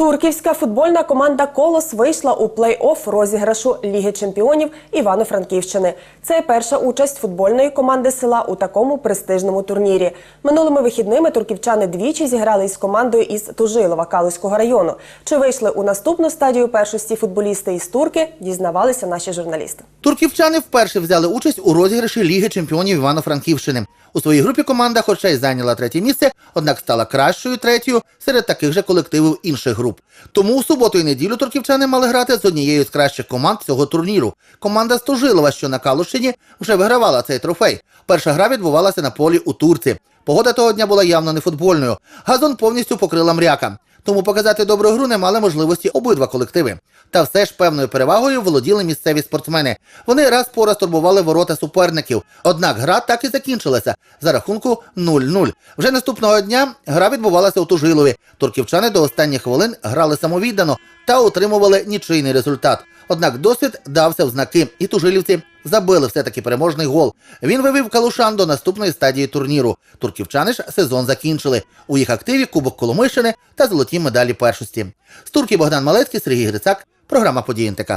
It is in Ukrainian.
Турківська футбольна команда Колос вийшла у плей-офф розіграшу Ліги чемпіонів Івано-Франківщини. Це перша участь футбольної команди села у такому престижному турнірі. Минулими вихідними турківчани двічі зіграли із командою із Тужилова Калузького району. Чи вийшли у наступну стадію першості футболісти із турки? Дізнавалися наші журналісти. Турківчани вперше взяли участь у розіграші Ліги чемпіонів Івано-Франківщини. У своїй групі команда, хоча й зайняла третє місце, однак стала кращою третьою серед таких же колективів інших груп. Тому у суботу і неділю турківчани мали грати з однією з кращих команд цього турніру. Команда Стожилова, що на Калушині, вже вигравала цей трофей. Перша гра відбувалася на полі у Турці. Погода того дня була явно не футбольною. Газон повністю покрила мряка. Тому показати добру гру не мали можливості обидва колективи. Та все ж певною перевагою володіли місцеві спортсмени. Вони раз по раз турбували ворота суперників. Однак гра так і закінчилася за рахунку 0-0. Вже наступного дня гра відбувалася у Тужилові. Турківчани до останніх хвилин грали самовіддано та отримували нічийний результат. Однак досвід дався в знаки, і тужилівці забили все-таки переможний гол. Він вивів калушан до наступної стадії турніру. Турківчани ж сезон закінчили. У їх активі Кубок Коломийщини та золоті медалі першості. З турки Богдан Малецький, Сергій Грицак. Програма «Події НТК».